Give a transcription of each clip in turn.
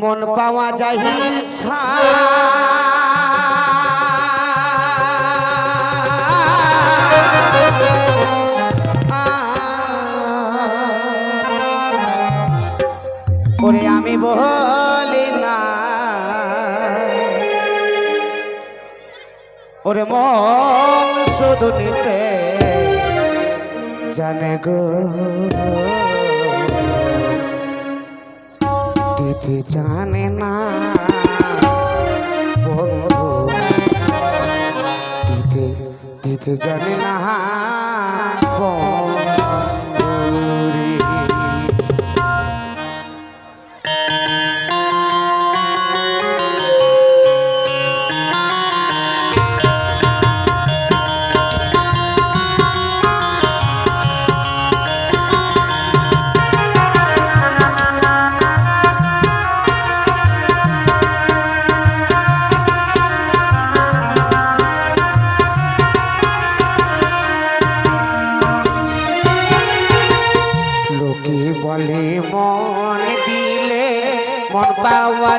মন পাওয়া যাই ওরে আমি বলি না। ওরে মন শুধু নিতে জানে গো। কি জানে না? বন্ধু দিতে দিতে জানে না।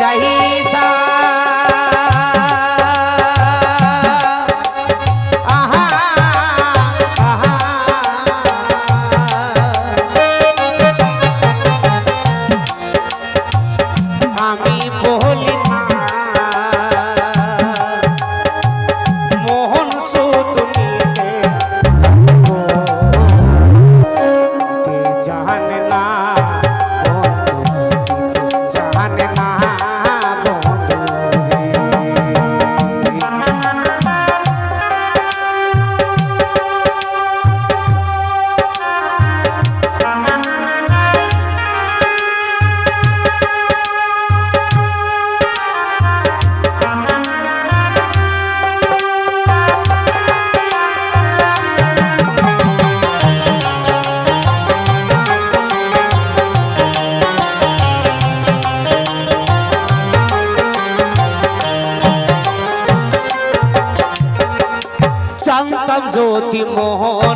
যাই জ্যোতি মোহন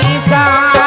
ईसा